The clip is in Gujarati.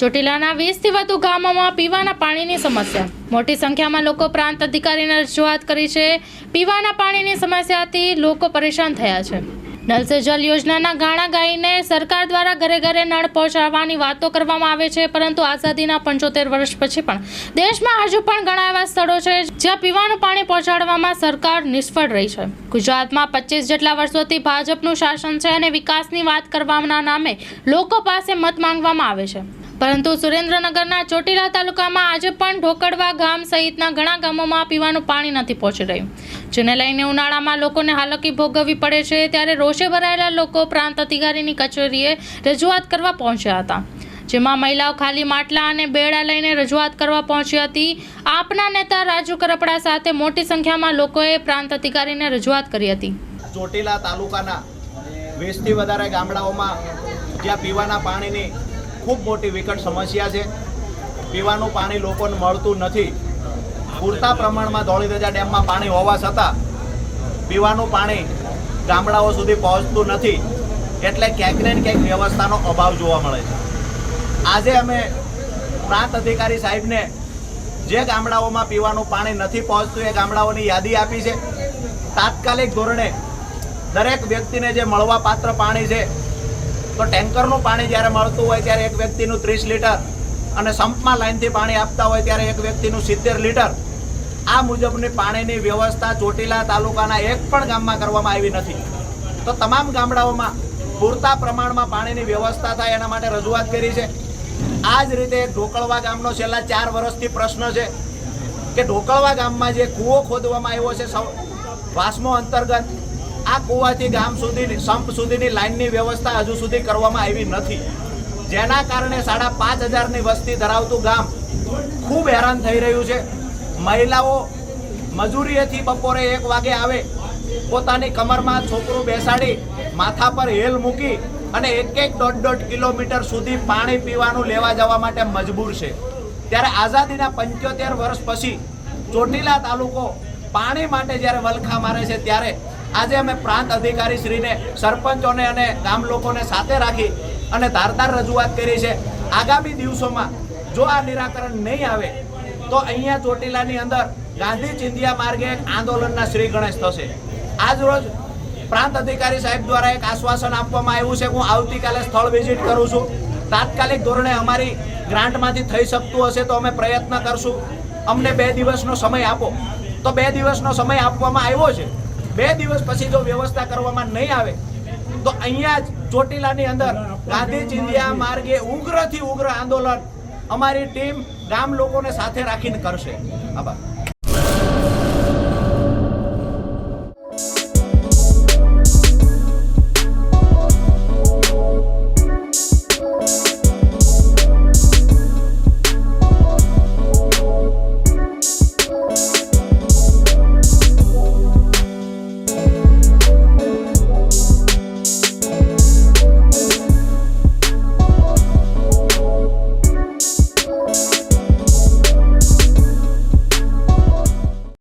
ચોટીલાના વીસથી વધુ ગામોમાં પીવાના પાણીની સમસ્યા. મોટી સંખ્યામાં લોકો પ્રાંત અધિકારીને રજૂઆત કરી છે. પીવાના પાણીની સમસ્યાથી લોકો પરેશાન થયા છે. નલ સે જલ યોજનાના ગાણા ગાઈને સરકાર દ્વારા ઘરે ઘરે નળ પહોંચાડવાની વાતો કરવામાં આવે છે, પરંતુ આઝાદીના પંચોતેર વર્ષ પછી પણ દેશમાં હજુ પણ ઘણા એવા સ્થળો છે જ્યાં પીવાનું પાણી પહોંચાડવામાં સરકાર નિષ્ફળ રહી છે. ગુજરાતમાં પચીસ જેટલા વર્ષોથી ભાજપનું શાસન છે અને વિકાસની વાત કરવાના નામે લોકો પાસે મત માંગવામાં આવે છે. પરંતુ સુરેન્દ્રનગરના ચોટીલા તાલુકામાં આજે પણ ઢોકડવા ગામ સહિતના ઘણા ગામોમાં પીવાનું પાણી નથી પહોંચી રહ્યું. જેને લઈને ઉનાળામાં લોકોને હાલકી ભોગવવી પડે છે, ત્યારે રોષે ભરાયેલા લોકો પ્રાંત અધિકારીની કચેરીએ રજૂઆત કરવા પહોંચ્યા હતા. જેમાં મહિલાઓ ખાલી માટલા અને બેડા લઈને રજૂઆત કરવા પહોંચી હતી. આપના નેતા રાજુ કરપડા સાથે મોટી સંખ્યામાં લોકોએ પ્રાંત અધિકારીને રજૂઆત કરી હતી. ચોટીલા તાલુકાના વીસથી વધારે ગામડાઓમાં જ્યાં પીવાના પાણીની ખૂબ મોટી વિકટ સમસ્યા છે. પીવાનું પાણી લોકોને મળતું નથી. પૂરતા પ્રમાણમાં ધોળીધજા ડેમમાં પાણી હોવા છતાં પીવાનું પાણી ગામડાઓ સુધી પહોંચતું નથી. એટલે ક્યાંક ને ક્યાંક વ્યવસ્થાનો અભાવ જોવા મળે છે. આજે અમે પ્રાંત અધિકારી સાહેબને જે ગામડાઓમાં પીવાનું પાણી નથી પહોંચતું એ ગામડાઓની યાદી આપી છે. તાત્કાલિક ધોરણે દરેક વ્યક્તિને જે મળવાપાત્ર પાણી છે તો ટેન્કરનું પાણી જ્યારે મળતું હોય ત્યારે એક વ્યક્તિનું ત્રીસ લીટર અને સંપમાં લાઈનથી પાણી આપતા હોય ત્યારે એક વ્યક્તિનું સિત્તેર લીટર. આ મુજબની પાણીની વ્યવસ્થા ચોટીલા તાલુકાના એક પણ ગામમાં કરવામાં આવી નથી. તો તમામ ગામડાઓમાં પૂરતા પ્રમાણમાં પાણીની વ્યવસ્થા થાય એના માટે રજૂઆત કરી છે. આ જ રીતે ઢોકળવા ગામનો છેલ્લા ચાર વર્ષથી પ્રશ્ન છે કે ઢોકળવા ગામમાં જે કૂવો ખોદવામાં આવ્યો છે વાસમો વાસ્મો અંતર્ગત આ કૂવાથી ગામ સુધીની, સંપ સુધીની લાઇનની વ્યવસ્થા હજુ સુધી કરવામાં આવી નથી. જેના કારણે સાડા પાંચ હજારની વસ્તી ધરાવતું ગામ ખૂબ હેરાન થઈ રહ્યું છે. મહિલાઓ મજૂરીએથી બપોરે એક વાગે આવે, પોતાની કમરમાં છોકરું બેસાડી, માથા પર હેલ મૂકી અને એક એક દોઢ દોઢ કિલોમીટર સુધી પાણી પીવાનું લેવા જવા માટે મજબૂર છે. ત્યારે આઝાદીના પંચોતેર વર્ષ પછી ચોટીલા તાલુકો પાણી માટે જ્યારે વલખા મારે છે, ત્યારે આજે અમે પ્રાંત અધિકારી શ્રીને, સરપંચોને અને ગામ લોકોને સાથે રાખી અને ધારદાર રજૂઆત કરી છે. આગામી દિવસોમાં જો આ નિરાકરણ નહીં આવે, તો અહીંયા ચોટીલાની અંદર ગાંધી ચિંધિયા માર્ગે એક આંદોલનના શ્રી ગણેશ થશે. આજ રોજ પ્રાંત અધિકારી સાહેબ દ્વારા એક આશ્વાસન આપવામાં આવ્યું છે. હું આવતીકાલે સ્થળ વિઝિટ કરું છું. તાત્કાલિક ધોરણે અમારી ગ્રાન્ટમાંથી થઈ શકતું હશે તો અમે પ્રયત્ન કરશું. અમને બે દિવસનો સમય આપો. તો બે દિવસનો સમય આપવામાં આવ્યો છે. બે દિવસ પછી જો વ્યવસ્થા કરવામાં નહીં આવે, તો અહીંયા જ ચોટીલાની અંદર ગાંધી ચિંધિયા માર્ગે ઉગ્રથી ઉગ્ર આંદોલન અમારી ટીમ ગામ લોકોને સાથે રાખીને કરશે. આભાર.